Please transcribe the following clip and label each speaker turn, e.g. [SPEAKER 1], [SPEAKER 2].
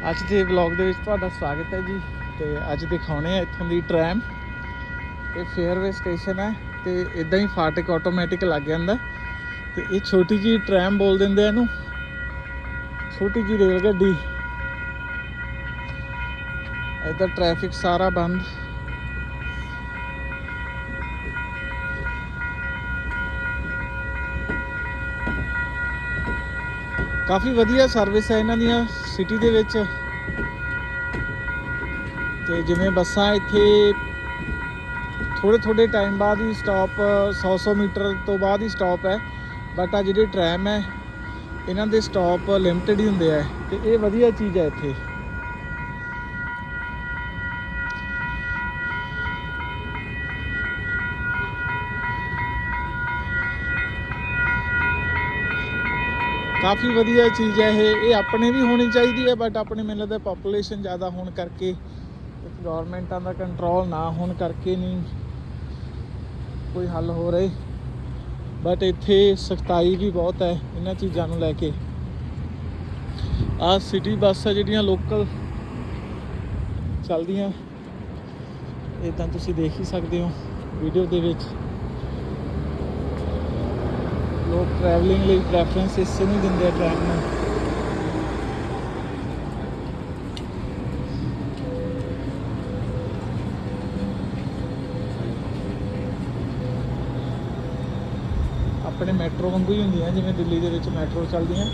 [SPEAKER 1] ਅੱਜ ਦੇ ਵਲੌਗ ਦੇ ਵਿੱਚ ਤੁਹਾਡਾ ਸਵਾਗਤ ਹੈ ਜੀ। ਤੇ ਅੱਜ ਦਿਖਾਉਣੇ ਆ ਇੱਥੋਂ ਦੀ ਟ੍ਰੈਮ ਇਹ ਫੇਅਰਵੇ ਸਟੇਸ਼ਨ ਹੈ ਤੇ ਇਦਾਂ ਹੀ ਫਾਟਕ ਆਟੋਮੈਟਿਕ ਲੱਗ ਜਾਂਦਾ। ਤੇ ਇਹ ਛੋਟੀ ਜੀ ਟ੍ਰੈਮ ਬੋਲ ਦਿੰਦੇ ਆ ਇਹਨੂੰ। ਛੋਟੀ ਜੀ ਰੇਲ ਗੱਡੀ। ਇੱਧਰ ਟ੍ਰੈਫਿਕ ਸਾਰਾ ਬੰਦ। ਕਾਫੀ ਵਧੀਆ ਸਰਵਿਸ ਹੈ ਇਹਨਾਂ ਦੀਆਂ। ਸਿਟੀ ਦੇ ਵਿੱਚ। ਤੇ ਜਿਵੇਂ ਬੱਸਾਂ ਇੱਥੇ ਥੋੜੇ ਥੋੜੇ ਟਾਈਮ ਬਾਅਦ ਹੀ ਸਟਾਪ 100-100 ਮੀਟਰ ਤੋਂ ਬਾਅਦ ਹੀ ਸਟਾਪ ਹੈ। ਬਟ ਆ ਜਿਹੜੇ ਟ੍ਰੈਮ ਹੈ, ਇਹਨਾਂ ਦੇ ਸਟਾਪ ਲਿਮਟਿਡ ਹੀ ਹੁੰਦੇ ਆ ਤੇ ਇਹ ਵਧੀਆ ਚੀਜ਼ ਹੈ ਇੱਥੇ। ਕਾਫੀ ਵਧੀਆ ਚੀਜ਼ ਹੈ ਇਹ। ਇਹ ਆਪਣੇ ਵੀ ਹੋਣੀ ਚਾਹੀਦੀ ਹੈ ਬਟ ਆਪਣੇ ਮੈਨੂੰ ਲੱਗਦਾ ਪੋਪੂਲੇਸ਼ਨ ਜ਼ਿਆਦਾ ਹੋਣ ਕਰਕੇ ਇੱਕ ਗਵਰਨਮੈਂਟਾਂ ਦਾ ਕੰਟਰੋਲ ਨਾ ਹੋਣ ਕਰਕੇ ਨਹੀਂ ਕੋਈ ਹੱਲ ਹੋ ਰਹੇ। ਬਟ ਇੱਥੇ ਸਖਤਾਈ ਵੀ ਬਹੁਤ ਹੈ ਇਹਨਾਂ ਚੀਜ਼ਾਂ ਨੂੰ ਲੈ ਕੇ। ਆਹ ਸਿਟੀ ਬੱਸ ਹੈ ਜਿਹੜੀਆਂ ਲੋਕਲ ਚੱਲਦੀਆਂ ਇਦਾਂ ਤੁਸੀਂ ਦੇਖ ਹੀ ਸਕਦੇ ਹੋ ਵੀਡੀਓ ਦੇ ਵਿੱਚ। ਟਰੈਵਲਿੰਗ ਲਈ ਪ੍ਰੈਫਰੈਂਸ ਇਸੇ ਨੂੰ ਦਿੰਦੇ ਆ ਟ੍ਰੈਨ ਨੂੰ। ਆਪਣੇ ਮੈਟਰੋ ਵਾਂਗੂ ਹੀ ਹੁੰਦੀਆਂ, ਜਿਵੇਂ ਦਿੱਲੀ ਦੇ ਵਿੱਚ ਮੈਟਰੋ ਚੱਲਦੀਆਂ।